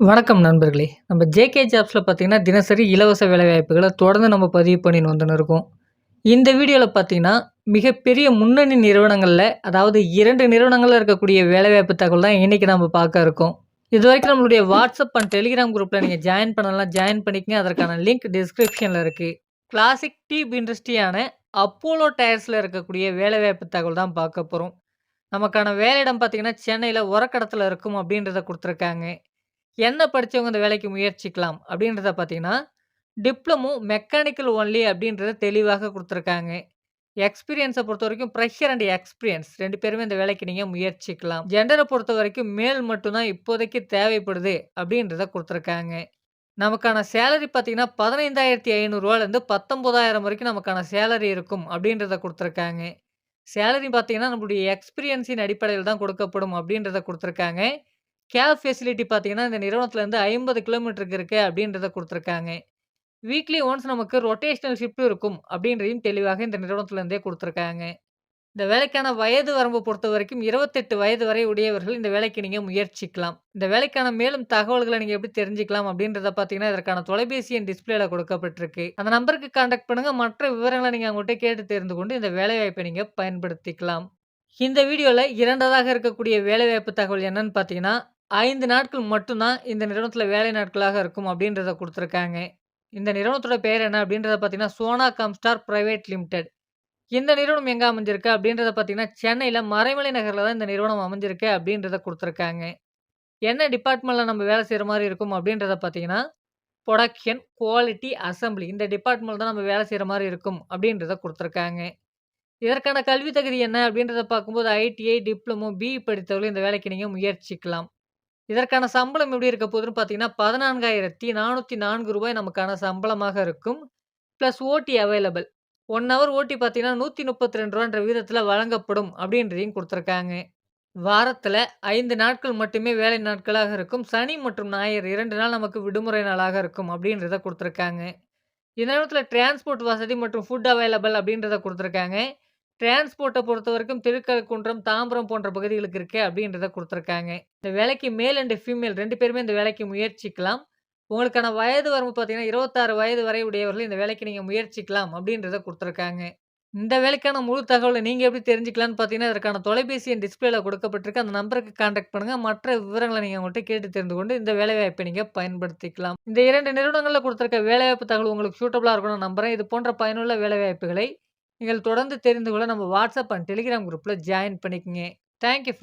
வணக்கம் நண்பர்களே! நம்ம ஜேகே ஜாப்ஸில் பார்த்தீங்கன்னா, தினசரி இலவச வேலைவாய்ப்புகளை தொடர்ந்து நம்ம பதிவு பண்ணின்னு வந்துன்னு இருக்கோம். இந்த வீடியோவில் பார்த்தீங்கன்னா, மிகப்பெரிய முன்னணி நிறுவனங்களில் அதாவது இரண்டு நிறுவனங்களில் இருக்கக்கூடிய வேலைவாய்ப்பு தகவல் தான் இன்னைக்கு நம்ம பார்க்க இருக்கோம். இது வரைக்கும் நம்மளுடைய வாட்ஸ்அப் அண்ட் டெலிகிராம் குரூப்பில் நீங்கள் ஜாயின் பண்ணலாம் ஜாயின் பண்ணிக்கங்க. அதற்கான லிங்க் டிஸ்கிரிப்ஷனில் இருக்குது கிளாசிக் டீப் இண்டஸ்ட்ரியான அப்போலோ டயர்ஸில் இருக்கக்கூடிய வேலைவாய்ப்பு தகவல் தான் பார்க்க போகிறோம் நமக்கான வேலையிடம் பார்த்தீங்கன்னா, சென்னையில் உரக்கடத்தில் இருக்கும் அப்படின்றத கொடுத்துருக்காங்க என்ன படிச்சவங்க இந்த வேலைக்கு முயற்சிக்கலாம்? அப்படின்றத பார்த்தீங்கன்னா, டிப்ளமோ மெக்கானிக்கல் ஒன்லி அப்படின்றத தெளிவாக கொடுத்துருக்காங்க. எக்ஸ்பீரியன்ஸை பொறுத்த வரைக்கும் ப்ரெஷர் அண்ட் எக்ஸ்பீரியன்ஸ் ரெண்டு பேருமே இந்த வேலைக்கு நீங்கள் முயற்சிக்கலாம். ஜென்டரை பொறுத்த வரைக்கும் மேல் மட்டும்தான் இப்போதைக்கு தேவைப்படுது அப்படின்றத கொடுத்துருக்காங்க. நமக்கான சேலரி பார்த்தீங்கன்னா, பதினைந்தாயிரத்தி ஐநூறுரூவாலேருந்து பத்தொம்போதாயிரம் வரைக்கும் நமக்கான சேலரி இருக்கும் அப்படின்றத கொடுத்துருக்காங்க. சேலரி பார்த்தீங்கன்னா, நம்மளுடைய எக்ஸ்பீரியன்ஸின் அடிப்படையில் தான் கொடுக்கப்படும் அப்படின்றத கொடுத்துருக்காங்க. கேப் ஃபெசிலிட்டி பார்த்தீங்கன்னா, இந்த நிறுவனத்துலேருந்து ஐம்பது கிலோமீட்டருக்கு இருக்கு அப்படின்றத கொடுத்துருக்காங்க வீக்லி ஒன்ஸ் நமக்கு ரொட்டேஷனல் ஷிஃப்ட்டும் இருக்கும் அப்படின்றதையும் தெளிவாக இந்த நிறுவனத்துலேருந்தே கொடுத்துருக்காங்க இந்த வேலைக்கான வயது வரம்பு பொறுத்தவரைக்கும் 28 வயது வரை உடையவர்கள் இந்த வேலைக்கு நீங்கள் முயற்சிக்கலாம். இந்த வேலைக்கான மேலும் தகவல்களை நீங்கள் எப்படி தெரிஞ்சுக்கலாம் அப்படின்றத பார்த்தீங்கன்னா, இதற்கான தொலைபேசி என் டிஸ்பிளேல கொடுக்கப்பட்டிருக்கு. அந்த நம்பருக்கு காண்டாக்ட் பண்ணுங்க. மற்ற விவரங்களை நீங்கள் அவங்ககிட்ட கேட்டு தெரிந்து கொண்டு இந்த வேலைவாய்ப்பை நீங்கள் பயன்படுத்திக்கலாம். இந்த வீடியோவில் இரண்டதாக இருக்கக்கூடிய வேலைவாய்ப்பு தகவல் என்னன்னு பார்த்தீங்கன்னா, ஐந்து நாட்கள் மட்டும்தான் இந்த நிறுவனத்தில் வேலை நாட்களாக இருக்கும் அப்படின்றத கொடுத்துருக்காங்க இந்த நிறுவனத்தோட பேர் என்ன அப்படின்றத பார்த்தீங்கன்னா, சோனா காம்ஸ்டார் பிரைவேட் லிமிடெட். இந்த நிறுவனம் எங்கே அமைஞ்சிருக்கு அப்படின்றத பார்த்தீங்கன்னா, சென்னையில் மறைமலை நகரில் தான் இந்த நிறுவனம் அமைஞ்சிருக்கு அப்படின்றத கொடுத்துருக்காங்க என்ன டிபார்ட்மெண்ட்டில் நம்ம வேலை செய்கிற மாதிரி இருக்கும் அப்படின்றத பார்த்தீங்கன்னா, புரொடக்ஷன், குவாலிட்டி, அசெம்பிளி இந்த டிபார்ட்மெண்ட் தான் நம்ம வேலை செய்கிற மாதிரி இருக்கும் அப்படின்றத கொடுத்துருக்காங்க இதற்கான கல்வி தகுதி என்ன அப்படின்றத பார்க்கும்போது ஐடிஐ, டிப்ளமோ, பிஇ படித்தவர்கள் இந்த வேலைக்கு நீங்கள் முயற்சிக்கலாம். இதற்கான சம்பளம் எப்படி இருக்க போகுதுன்னு பார்த்தீங்கன்னா, ரூ. 14,404 நமக்கான சம்பளமாக இருக்கும். ப்ளஸ் ஓட்டி அவைலபிள். ஒன் ஹவர் ஓட்டி பார்த்தீங்கன்னா, ரூ. 132ன்ற விகிதத்தில வழங்கப்படும் அப்படின்றதையும் கொடுத்துருக்காங்க வாரத்தில் ஐந்து நாட்கள் மட்டுமே வேலை நாட்களாக இருக்கும். சனி மற்றும் ஞாயிறு இரண்டு நாள் நமக்கு விடுமுறை நாளாக இருக்கும் அப்படின்றத கொடுத்துருக்காங்க இந்த நேரத்தில் டிரான்ஸ்போர்ட் வசதி மற்றும் ஃபுட் அவைலபிள் அப்படின்றத கொடுத்துருக்காங்க ட்ரான்ஸ்போர்ட்டை பொறுத்த வரைக்கும் திருக்கழுக்குன்றம், தாம்பரம் போன்ற பகுதிகளுக்கு இருக்கு அப்படின்றத கொடுத்துருக்காங்க இந்த வேலைக்கு மேல் அண்ட் ஃபீமேல் ரெண்டு பேருமே இந்த வேலைக்கு முயற்சிக்கலாம். உங்களுக்கான வயது வரம்பு பார்த்தீங்கன்னா, 26 வயது வரை உடையவர்கள் இந்த வேலைக்கு நீங்கள் முயற்சிக்கலாம் அப்படின்றத கொடுத்துருக்காங்க இந்த வேலைக்கான முழு தகவலை நீங்கள் எப்படி தெரிஞ்சுக்கலாம்னு பார்த்தீங்கன்னா, இதற்கான தொலைபேசி என் டிஸ்பிளேல கொடுக்கப்பட்டிருக்கு. அந்த நம்பருக்கு கான்டாக்ட் பண்ணுங்கள் மற்ற விவரங்களை நீங்கள் அவங்கள்ட்ட கேட்டு தெரிந்து கொண்டு இந்த வேலைவாய்ப்பை நீங்கள் பயன்படுத்திக்கலாம். இந்த இரண்டு நிறுவனங்களில் கொடுத்துருக்க வேலைவாய்ப்பு தகவல் உங்களுக்கு சூட்டபுளாக இருக்கணும்னு நம்புகிறேன் இது போன்ற பயனுள்ள வேலைவாய்ப்புகளை நீங்கள் தொடர்ந்து தெரிந்து கொள்ள நம்ம வாட்ஸ்அப் அண்ட் டெலிகிராம் குரூப்ல ஜாயின் பண்ணிக்கங்க. Thank you